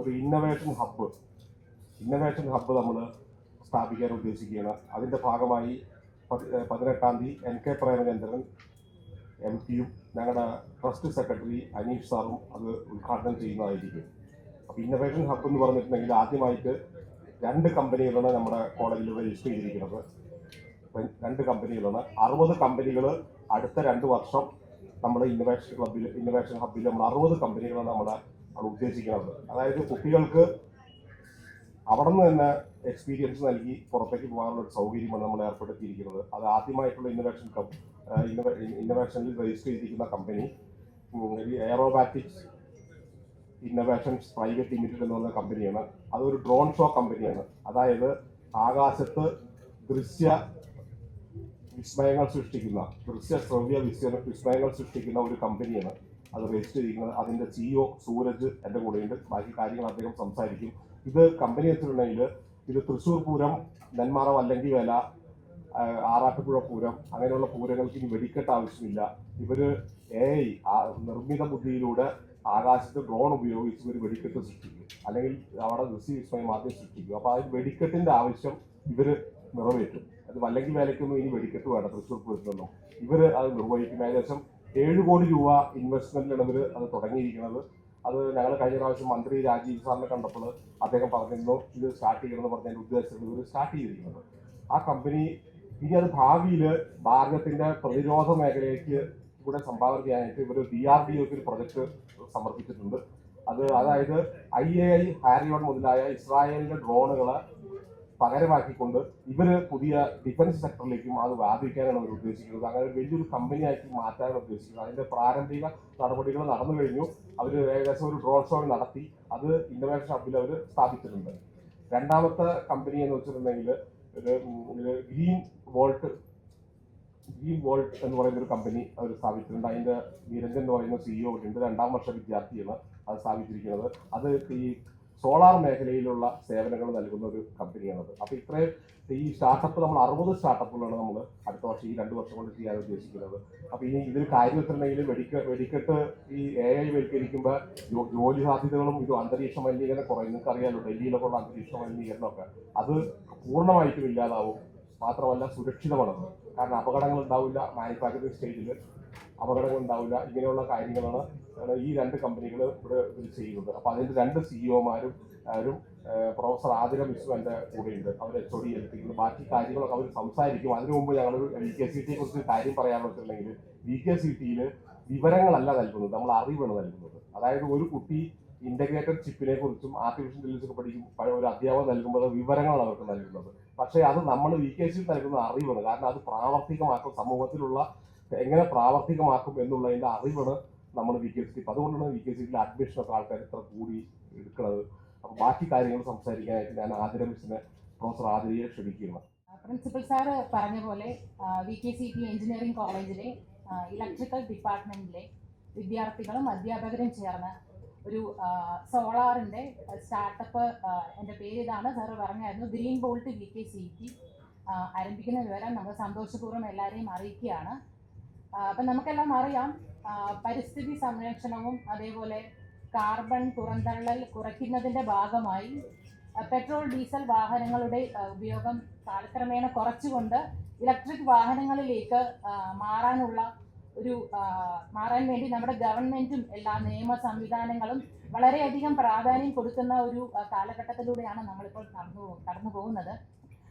ഒരു innovation hub innovation hub നമ്മൾ സ്ഥാപിക്കാൻ ഉദ്ദേശിക്കുകയാണ്. അതിന്റെ ഭാഗമായി പതിനെട്ടാം തീയതി എൻ കെ പ്രേമചന്ദ്രൻ എം പിയും ഞങ്ങളുടെ ട്രസ്റ്റ് സെക്രട്ടറി അനീഷ് സാറും അത് ഉദ്ഘാടനം ചെയ്യുന്നതായിരിക്കും. അപ്പോൾ ഇന്നവേഷൻ ഹബ്ബ് എന്ന് പറഞ്ഞിട്ടുണ്ടെങ്കിൽ ആദ്യമായിട്ട് രണ്ട് കമ്പനികളാണ് നമ്മുടെ കോളേജിൽ രജിസ്റ്റർ ചെയ്തിരിക്കുന്നത്. രണ്ട് കമ്പനികളാണ്. അറുപത് കമ്പനികൾ അടുത്ത രണ്ട് വർഷം നമ്മുടെ ഇന്നോവേഷൻ ക്ലബിൽ ഇന്നോവേഷൻ ഹബ്ബിൽ നമ്മൾ അറുപത് കമ്പനികളാണ് നമ്മൾ അവിടെ ഉദ്ദേശിക്കുന്നത്. അതായത് കുട്ടികൾക്ക് അവിടെ നിന്ന് തന്നെ എക്സ്പീരിയൻസ് നൽകി പുറത്തേക്ക് പോകാനുള്ള ഒരു സൗകര്യമാണ് നമ്മൾ ഏർപ്പെടുത്തിയിരിക്കുന്നത്. അത് ആദ്യമായിട്ടുള്ള ഇന്നോവേഷൻ ഇന്നോവേഷനിൽ രജിസ്റ്റർ ചെയ്തിരിക്കുന്ന company aerobatics innovations private limited എന്ന് പറഞ്ഞ കമ്പനിയാണ് അതൊരു ഡ്രോൺ ഷോ കമ്പനിയാണ് അതായത് ആകാശത്ത് ദൃശ്യ വിസ്മയങ്ങൾ സൃഷ്ടിക്കുന്ന ദൃശ്യ ശ്രവ്യ വിസ്മയങ്ങൾ സൃഷ്ടിക്കുന്ന ഒരു കമ്പനിയാണ് അത് രജിസ്റ്റർ ചെയ്തിരിക്കുന്നത് അതിന്റെ സിഇഒ സൂരജ് എന്റെ കൂടെയുണ്ട്. ബാക്കി കാര്യങ്ങൾ അദ്ദേഹം സംസാരിക്കും. ഇത് കമ്പനി വെച്ചിട്ടുണ്ടെങ്കിൽ ഇത് തൃശ്ശൂർ പൂരം നെന്മാറ അല്ലെങ്കിൽ വേല ആറാട്ടുപുഴ പൂരം അങ്ങനെയുള്ള പൂരങ്ങൾക്ക് ഇനി വെടിക്കെട്ട് ആവശ്യമില്ല. ഇവർ എ നിർമ്മിത ബുദ്ധിയിലൂടെ ആകാശത്ത് ഡ്രോൺ ഉപയോഗിച്ച് ഒരു വെടിക്കെട്ട് സൃഷ്ടിക്കും. അല്ലെങ്കിൽ അവിടെ ദൃശ്യ വിസ്മയം ആദ്യം സൃഷ്ടിക്കും. അപ്പൊ ആ വെടിക്കെട്ടിന്റെ ആവശ്യം ഇവർ നിറവേറ്റും. അത് വല്ലങ്കി വേലയ്ക്കൊന്നും ഇനി വെടിക്കെട്ട് വേണ്ട തൃശ്ശൂർ പൂരത്തിനൊന്നും ഇവർ അത് നിർവഹിക്കും. ഏകദേശം ഏഴ് കോടി രൂപ ഇൻവെസ്റ്റ്മെന്റ് ഇവർ അത് തുടങ്ങിയിരിക്കുന്നത്. അത് ഞങ്ങൾ കഴിഞ്ഞ പ്രാവശ്യം മന്ത്രി രാജീവ് സാറിനെ കണ്ടപ്പോൾ അദ്ദേഹം പറഞ്ഞിരുന്നു ഇത് സ്റ്റാർട്ട് ചെയ്യണമെന്ന് പറഞ്ഞതിന്റെ ഉദ്ദേശത്തിൽ ഇവർ സ്റ്റാർട്ട് ചെയ്തിരിക്കുന്നത്. ആ കമ്പനി ഇനി അത് ഭാവിയിൽ ഭാരതത്തിന്റെ പ്രതിരോധ മേഖലയ്ക്ക് കൂടെ സംഭാവന ചെയ്യാനായിട്ട് ഇവർ ഡി ആർ ഡി ഒക്ക് ഒരു പ്രൊജക്ട് സമർപ്പിച്ചിട്ടുണ്ട്. അത് അതായത് ഐ എ ഐ ഹാരിയോൺ മുതലായ ഇസ്രായേലിന്റെ ഡ്രോണുകളെ പകരമാക്കിക്കൊണ്ട് ഇവർ പുതിയ ഡിഫൻസ് സെക്ടറിലേക്കും അത് വ്യാപിക്കാനാണ് അവർ ഉദ്ദേശിക്കുന്നത്. അങ്ങനെ വലിയൊരു കമ്പനിയാക്കി മാറ്റാനാണ് ഉദ്ദേശിക്കുന്നത്. അതിന്റെ പ്രാരംഭിക നടപടികൾ നടന്നു കഴിഞ്ഞു. അവർ ഏകദേശം ഒരു ഡ്രോൺ ഷോ നടത്തി. അത് ഇന്നോവേഷൻ ഹബിൽ അവർ സ്ഥാപിച്ചിട്ടുണ്ട്. രണ്ടാമത്തെ കമ്പനി എന്ന് വെച്ചിട്ടുണ്ടെങ്കിൽ ഒരു ഗ്രീൻ വോൾട്ട് ഗ്രീൻ വോൾട്ട് എന്ന് പറയുന്ന ഒരു കമ്പനി അവർ സ്ഥാപിച്ചിട്ടുണ്ട്. അതിന്റെ നിരഞ്ജൻ എന്ന് പറയുന്ന സിഇഒ ഉണ്ട്. രണ്ടാം വർഷ വിദ്യാർത്ഥിയാണ് അത് സ്ഥാപിച്ചിരിക്കുന്നത്. അത് ഈ സോളാർ മേഖലയിലുള്ള സേവനങ്ങൾ നൽകുന്ന ഒരു കമ്പനിയാണത്. അപ്പൊ ഇത്രയും ഈ സ്റ്റാർട്ടപ്പ് നമ്മൾ അറുപത് സ്റ്റാർട്ടപ്പുകളാണ് നമ്മൾ അടുത്ത വർഷം ഈ രണ്ട് വർഷം കൊണ്ട് ചെയ്യാൻ ഉദ്ദേശിക്കുന്നത്. അപ്പൊ ഇനി ഇതിൽ കാര്യം വെച്ചിട്ടുണ്ടെങ്കിൽ വെടിക്ക വെടിക്കെട്ട് ഈ എ ഐ വൽക്കരിക്കുമ്പോൾ ജോലി സാധ്യതകളും ഇത് അന്തരീക്ഷ മലിനീകരണം കുറയും. നിങ്ങൾക്ക് അറിയാലോ ഡൽഹിയിലൊക്കെ ഉള്ള അന്തരീക്ഷ മലിനീകരണമൊക്കെ. അത് പൂർണമായിട്ടും ഇല്ലാതാവും. മാത്രമല്ല സുരക്ഷിതമാണ് കാരണം അപകടങ്ങൾ ഉണ്ടാവില്ല. മാനുഫാക്ചറിംഗ് സ്റ്റേജിൽ അപകടങ്ങൾ ഉണ്ടാവില്ല ഇങ്ങനെയുള്ള കാര്യങ്ങളാണ് ഈ രണ്ട് കമ്പനികൾ ഇവിടെ ചെയ്യുന്നത്. അപ്പൊ അതിന്റെ രണ്ട് സിഇഒമാരും ആരും പ്രൊഫസർ ആതിര മിശ്ര എന്റെ കൂടെയുണ്ട്. അവർ എച്ച് ഒ ഡി എത്തിക്കുന്നു ബാക്കി കാര്യങ്ങളൊക്കെ അവർ സംസാരിക്കും. അതിനു മുമ്പ് ഞങ്ങൾ വി കെ സി ടിയെ കുറിച്ച് കാര്യം പറയാമെന്ന് വി കെ സി ടിയിൽ വിവരങ്ങളല്ല നൽകുന്നത്. നമ്മൾ അറിവാണ് നൽകുന്നത്. അതായത് ഒരു കുട്ടി ഇന്റഗ്രേറ്റഡ് ചിപ്പിനെ കുറിച്ചും ആർട്ടിഫിഷ്യൽ ഇന്റലിജൻസ് പഠിക്കും ഒരു അധ്യാപകം നൽകുമ്പോൾ വിവരങ്ങളാണ് അവർക്ക് നൽകുന്നത്. പക്ഷേ അത് നമ്മൾ വി കെ സി നൽകുന്ന അറിവാണ്. കാരണം അത് പ്രാവർത്തികമാക്കും സമൂഹത്തിലുള്ള എങ്ങനെ പ്രാവർത്തികമാക്കും എന്നുള്ളതിന്റെ അറിവാണ് നമ്മൾ വി കെ സി അതുകൊണ്ടാണ് വി കെ സിയിലെ അഡ്മിഷനൊക്കെ ആൾക്കാർ ഇത്ര കൂടി എടുക്കുന്നത്. അപ്പം ബാക്കി കാര്യങ്ങൾ സംസാരിക്കാനായിട്ട് ഞാൻ ആതിര മിസ്സിനെ പ്രൊഫസർ ആതിരയെ ക്ഷണിക്കുകയാണ് പ്രിൻസിപ്പൽ സാറ് പറഞ്ഞ പോലെ V K C T engineering കോളേജിലെ ഇലക്ട്രിക്കൽ ഡിപ്പാർട്ട്മെന്റിലെ വിദ്യാർത്ഥികളും അധ്യാപകരും ചേർന്ന് ഒരു സോളാറിന്റെ സ്റ്റാർട്ടപ്പ് എന്റെ പേര് ഇതാണ് സാറ് പറഞ്ഞായിരുന്നു. Green bolt V K C T ആരംഭിക്കുന്ന വിവരം നമ്മൾ സന്തോഷപൂർവം എല്ലാവരെയും അറിയിക്കുകയാണ്. അപ്പം നമുക്കെല്ലാം അറിയാം. പരിസ്ഥിതി സംരക്ഷണവും അതേപോലെ കാർബൺ പുറന്തള്ളൽ കുറയ്ക്കുന്നതിന്റെ ഭാഗമായി പെട്രോൾ ഡീസൽ വാഹനങ്ങളുടെ ഉപയോഗം കാലക്രമേണ കുറച്ചുകൊണ്ട് ഇലക്ട്രിക് വാഹനങ്ങളിലേക്ക് മാറാനുള്ള ഒരു മാറാൻ വേണ്ടി നമ്മുടെ ഗവൺമെന്റും എല്ലാ നിയമ സംവിധാനങ്ങളും വളരെയധികം പ്രാധാന്യം കൊടുക്കുന്ന ഒരു കാലഘട്ടത്തിലൂടെയാണ് നമ്മളിപ്പോൾ കടന്നു കടന്നു പോകുന്നത്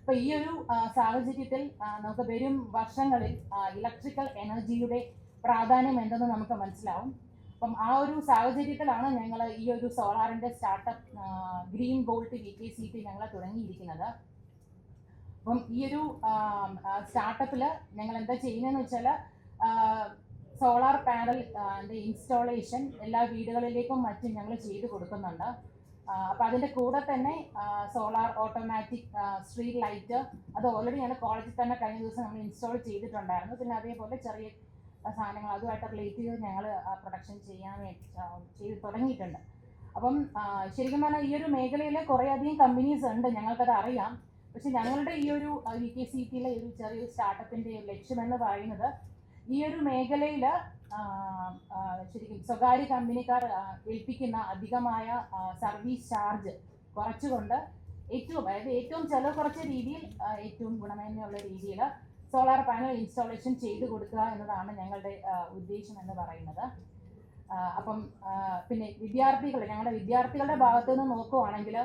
അപ്പൊ ഈ ഒരു സാഹചര്യത്തിൽ നമുക്ക് വരും വർഷങ്ങളിൽ ഇലക്ട്രിക്കൽ എനർജിയുടെ പ്രാധാന്യം എന്തെന്ന് നമുക്ക് മനസ്സിലാവും. അപ്പം ആ ഒരു സാഹചര്യത്തിലാണ് ഞങ്ങൾ ഈ ഒരു സോളാറിന്റെ startup green bolt V K C T ഞങ്ങൾ തുടങ്ങിയിരിക്കുന്നത്. അപ്പം ഈ ഒരു സ്റ്റാർട്ടപ്പിൽ ഞങ്ങൾ എന്താ ചെയ്യുന്നതെന്ന് വെച്ചാൽ സോളാർ പാനൽ ഇൻസ്റ്റാളേഷൻ എല്ലാ വീടുകളിലേക്കും മറ്റും ഞങ്ങൾ ചെയ്തു കൊടുക്കുന്നുണ്ട്. അപ്പം അതിന്റെ കൂടെ തന്നെ സോളാർ ഓട്ടോമാറ്റിക് സ്ട്രീറ്റ് ലൈറ്റ് അത് ഓൾറെഡി ഞാൻ കോളേജിൽ തന്നെ കഴിഞ്ഞ ദിവസം നമ്മൾ ഇൻസ്റ്റാൾ ചെയ്തിട്ടുണ്ടായിരുന്നു. പിന്നെ അതേപോലെ ചെറിയ സാധനങ്ങൾ അതുമായിട്ട് റിലേറ്റ് ചെയ്ത് ഞങ്ങൾ പ്രൊഡക്ഷൻ ചെയ്യാൻ ചെയ്ത് തുടങ്ങിയിട്ടുണ്ട്. അപ്പം ശരിക്കും പറഞ്ഞാൽ ഈ ഒരു മേഖലയിൽ കുറേയധികം കമ്പനീസ് ഉണ്ട് ഞങ്ങൾക്കത് അറിയാം. പക്ഷെ ഞങ്ങളുടെ ഈ ഒരു വി കെ സി ടിയിലെ ഒരു ചെറിയൊരു സ്റ്റാർട്ടപ്പിന്റെ ലക്ഷ്യം എന്ന് പറയുന്നത് ഈ ഒരു മേഖലയിൽ ശരിക്കും സ്വകാര്യ കമ്പനിക്കാർ ഏൽപ്പിക്കുന്ന അധികമായ സർവീസ് ചാർജ് കുറച്ചുകൊണ്ട് ഏറ്റവും അതായത് ഏറ്റവും ചെലവ് കുറച്ച രീതിയിൽ ഏറ്റവും ഗുണമേന്മയുള്ള രീതിയിൽ സോളാർ പാനൽ ഇൻസ്റ്റാളേഷൻ ചെയ്തു കൊടുക്കുക എന്നതാണ് ഞങ്ങളുടെ ഉദ്ദേശം എന്ന് പറയുന്നത്. അപ്പം പിന്നെ വിദ്യാർത്ഥികൾ ഞങ്ങളുടെ വിദ്യാർത്ഥികളുടെ ഭാഗത്തു നിന്ന് നോക്കുവാണെങ്കിൽ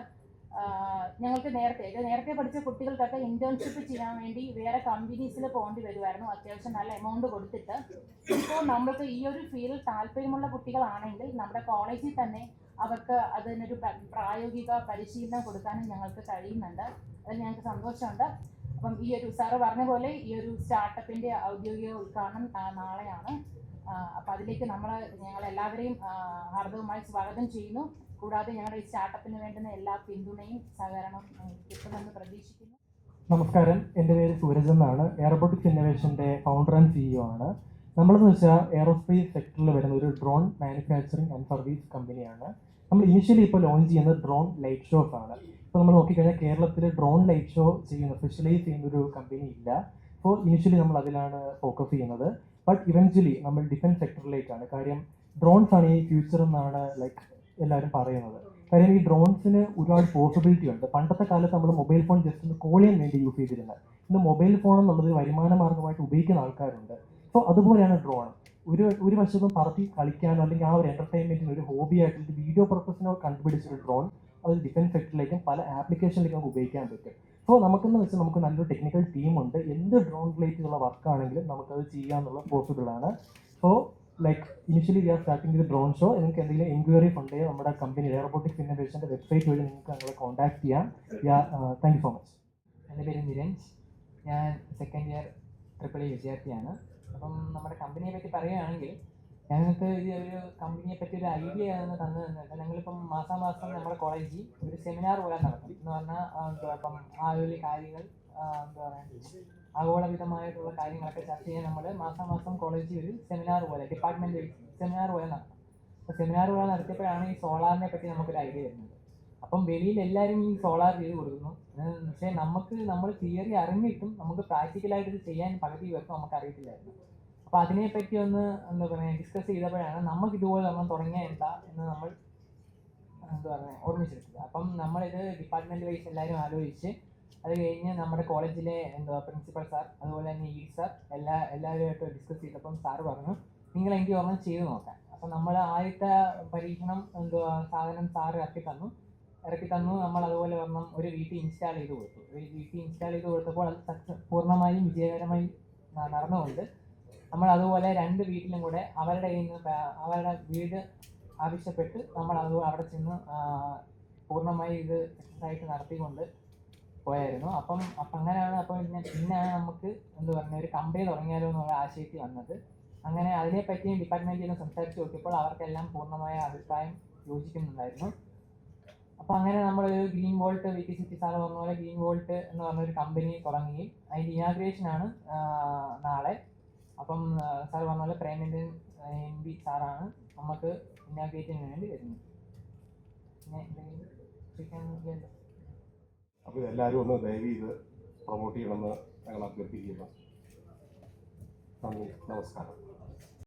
ഞങ്ങൾക്ക് നേരത്തെ ഇത് നേരത്തെ പഠിച്ച കുട്ടികൾക്കൊക്കെ ഇന്റേൺഷിപ്പ് ചെയ്യാൻ വേണ്ടി വേറെ കമ്പനീസിൽ പോകേണ്ടി വരുമായിരുന്നു അത്യാവശ്യം നല്ല എമൗണ്ട് കൊടുത്തിട്ട്. ഇപ്പോൾ നമ്മൾക്ക് ഈ ഒരു ഫീൽഡിൽ താല്പര്യമുള്ള കുട്ടികളാണെങ്കിൽ നമ്മുടെ കോളേജിൽ തന്നെ അവർക്ക് അതിനൊരു പ്രായോഗിക പരിശീലനം കൊടുക്കാനും ഞങ്ങൾക്ക് കഴിയുന്നുണ്ട്. അതിൽ ഞങ്ങൾക്ക് സന്തോഷമുണ്ട്. അപ്പം ഈ ഒരു സാറ് പറഞ്ഞ പോലെ ഈ ഒരു സ്റ്റാർട്ടപ്പിന്റെ ഔദ്യോഗിക ഉദ്ഘാടനം നാളെയാണ്. അപ്പം അതിലേക്ക് നമ്മൾ ഞങ്ങൾ എല്ലാവരെയും ഹാർദവുമായി സ്വാഗതം ചെയ്യുന്നു. കൂടാതെ ഞങ്ങളുടെ ഈ സ്റ്റാർട്ടപ്പിന് വേണ്ടുന്ന എല്ലാ പിന്തുണയും സഹകരണവും ഉം, കിട്ടുമെന്ന് പ്രതീക്ഷിക്കുന്നു. നമസ്കാരം. എന്റെ പേര് സൂരജ് എന്നാണ്. എയറോബോട്ടിക്സ് ഇന്നോവേഷന്റെ ഫൗണ്ടർ ആൻഡ് സിഇഒ ആണ്. നമ്മളെന്ന് വെച്ചാൽ എയറോസ്പേസ് സെക്ടറിൽ വരുന്ന ഒരു ഡ്രോൺ മാനുഫാക്ചറിങ് ആൻഡ് സർവീസ് കമ്പനിയാണ് നമ്മൾ ഇനിഷ്യലി ഇപ്പോൾ ലോഞ്ച് ചെയ്യുന്ന ഡ്രോൺ ലൈറ്റ് ഷോസ് ആണ്. ഇപ്പോൾ നമ്മൾ നോക്കിക്കഴിഞ്ഞാൽ കേരളത്തിൽ ഡ്രോൺ ലൈറ്റ് ഷോ ചെയ്യുന്ന സ്പെഷ്യലൈസ് ചെയ്യുന്ന ഒരു കമ്പനി ഇല്ല. അപ്പോൾ ഇനിഷ്യലി നമ്മൾ അതിലാണ് ഫോക്കസ് ചെയ്യുന്നത്. ബട്ട് ഇവൻച്വലി നമ്മൾ ഡിഫൻസ് സെക്ടറിലേക്കാണ് കാര്യം ഡ്രോൺസ് ആണ് ഈ ഫ്യൂച്ചർ എന്നാണ് ലൈക്ക് എല്ലാവരും പറയുന്നത്. കാര്യം ഈ ഡ്രോൺസിന് ഒരുപാട് പോസിബിലിറ്റി ഉണ്ട്. പണ്ടത്തെ കാലത്ത് നമ്മൾ മൊബൈൽ ഫോൺ ജസ്റ്റ് ഒന്ന് കോൾ ചെയ്യാൻ വേണ്ടി യൂസ് ചെയ്തിരുന്നത്. ഇന്ന് മൊബൈൽ ഫോൺ എന്നുള്ളത് വരുമാന മാർഗമായിട്ട് ഉപയോഗിക്കുന്ന ആൾക്കാരുണ്ട്. സോ അതുപോലെയാണ് ഡ്രോൺ ഒരു ഒരു വശത്തും പറത്തി കളിക്കാനോ അല്ലെങ്കിൽ ആ ഒരു എന്റർടൈൻമെന്റിന് ഒരു ഹോബി ആയിട്ട് വീഡിയോ പർപ്പസിനോ കണ്ടുപിടിച്ചൊരു ഡ്രോൺ അത് ഡിഫൻസ് സെക്ടറിലേക്കും പല ആപ്ലിക്കേഷനിലേക്കും നമുക്ക് ഉപയോഗിക്കാൻ പറ്റും. സോ നമുക്കെന്ന് വെച്ചാൽ നമുക്ക് നല്ലൊരു ടെക്നിക്കൽ ടീമുണ്ട് എന്ത് ഡ്രോൺ റിലേറ്റഡുള്ള വർക്കാണെങ്കിലും നമുക്കത് ചെയ്യാന്നുള്ള പോസിബിൾ ആണ്. So like initially we are starting with drone show നിങ്ങൾക്ക് എന്തെങ്കിലും എൻക്വയറി ഉണ്ടെങ്കിൽ നമ്മുടെ കമ്പനി എയർപോട്ടിക്സ് ഇന്നോവേഷന്റെ വെബ്സൈറ്റ് വഴി നിങ്ങൾക്ക് ഞങ്ങളെ കോൺടാക്ട് ചെയ്യാം. താങ്ക് യു സോ മച്ച് എന്റെ പേര് നിരഞ്ജ് ഞാൻ സെക്കൻഡ് ഇയർ ട്രിപ്പിൾ ഇ വിദ്യാർത്ഥിയാണ് അപ്പം നമ്മുടെ കമ്പനിയെ പറ്റി പറയുകയാണെങ്കിൽ ഞങ്ങൾക്ക് ഇത് ഒരു കമ്പനിയെ പറ്റി ഒരു ഐഡിയ ആണ് തന്നു തന്നിട്ട് ഞങ്ങളിപ്പം മാസാമാസം നമ്മുടെ കോളേജിൽ ഒരു സെമിനാർ പോലെ നടക്കും. എന്ന് പറഞ്ഞാൽ ആ, ഒരു ഇപ്പം കാര്യങ്ങൾ എന്താ പറയുക ആഗോളവിധമായിട്ടുള്ള കാര്യങ്ങളൊക്കെ ചർച്ച ചെയ്യാൻ നമ്മൾ മാസം മാസം കോളേജിൽ ഒരു സെമിനാർ പോലെ ഡിപ്പാർട്ട്മെന്റ് സെമിനാർ പോലെ നടത്തും. അപ്പോൾ സെമിനാർ പോലെ നടത്തിയപ്പോഴാണ് ഈ സോളാറിനെ പറ്റി നമുക്കൊരു ഐഡിയ വരുന്നത്. അപ്പം വെളിയിൽ എല്ലാവരും ഈ സോളാർ ചെയ്ത് കൊടുക്കുന്നു. പക്ഷേ നമുക്ക് നമ്മൾ തിയറി അറിഞ്ഞിട്ടും നമുക്ക് പ്രാക്ടിക്കലായിട്ട് ഇത് ചെയ്യാൻ പകുതി പേർക്കും നമുക്ക് അറിയത്തില്ലായിരുന്നു അപ്പോൾ അതിനെപ്പറ്റി ഒന്ന് എന്താ പറയുക ഡിസ്കസ് ചെയ്തപ്പോഴാണ് നമുക്ക് ഇതുപോലെ നമ്മൾ തുടങ്ങിയ എന്താ എന്ന് നമ്മൾ എന്താ പറയുക ഓർമ്മിച്ചെടുത്തത്. അപ്പം നമ്മളിത് ഡിപ്പാർട്ട്മെന്റ് വൈസ് എല്ലാവരും ആലോചിച്ച് അത് കഴിഞ്ഞ് നമ്മുടെ കോളേജിലെ എന്താ പ്രിൻസിപ്പൽ സാർ അതുപോലെ തന്നെ ഈ സാർ എല്ലാ എല്ലാവരുമായിട്ട് ഡിസ്കസ് ചെയ്തപ്പം സാറ് പറഞ്ഞു നിങ്ങൾ എനിക്ക് ഒരെണ്ണം ചെയ്ത് നോക്കാം അപ്പം നമ്മൾ ആദ്യത്തെ പരീക്ഷണം എന്തുവാ സാധനം സാറ് ഇറക്കി തന്നു. ഇറക്കി തന്നു നമ്മൾ അതുപോലെ ഒരെണ്ണം ഒരു വീട്ടിൽ ഇൻസ്റ്റാൾ ചെയ്ത് കൊടുത്തു. ഒരു വീട്ടിൽ ഇൻസ്റ്റാൾ ചെയ്ത് കൊടുത്തപ്പോൾ അത് പൂർണമായും വിജയകരമായി നടന്നുകൊണ്ട് നമ്മൾ അതുപോലെ രണ്ട് വീട്ടിലും കൂടെ അവരുടെ കയ്യിൽ നിന്ന് അവരുടെ വീട് ആവശ്യപ്പെട്ട് നമ്മൾ അത് അവിടെ ചെന്ന് പൂർണമായി ഇത് ആയിട്ട് നടത്തിക്കൊണ്ട് പോയായിരുന്നു. അപ്പം അപ്പം അങ്ങനെയാണ് അപ്പം പിന്നെ പിന്നെയാണ് നമുക്ക് എന്ത് പറഞ്ഞ ഒരു കമ്പനി തുടങ്ങിയാലോ എന്നുള്ള ആശയത്തിൽ വന്നത്. അങ്ങനെ അതിനെപ്പറ്റി നിന്ന് സംസാരിച്ച് നോക്കിയപ്പോൾ അവർക്കെല്ലാം പൂർണമായ അഭിപ്രായം യോജിക്കുന്നുണ്ടായിരുന്നു. അപ്പം അങ്ങനെ നമ്മൾ ഒരു green volt V T C T sir പറഞ്ഞ പോലെ ഗ്രീൻ വോൾട്ട് എന്ന് പറഞ്ഞൊരു കമ്പനി തുടങ്ങി. അതിന്റെ ഇനാഗ്രേഷൻ ആണ് നാളെ. അപ്പം സാർ പറഞ്ഞ പോലെ പ്രേമേന്ദ്രൻ എം പി സാറാണ് നമുക്ക് ഇനാഗ്രേറ്റിന് വേണ്ടി വരുന്നത്. പിന്നെ എന്തെങ്കിലും ചോദിക്കാനില്ലല്ലോ അപ്പോൾ ഇതെല്ലാവരും ഒന്ന് ദയവ് ചെയ്ത് പ്രൊമോട്ട് ചെയ്യണമെന്ന് ഞങ്ങൾ അഭ്യർത്ഥിക്കുന്നു. നന്ദി. നമസ്കാരം.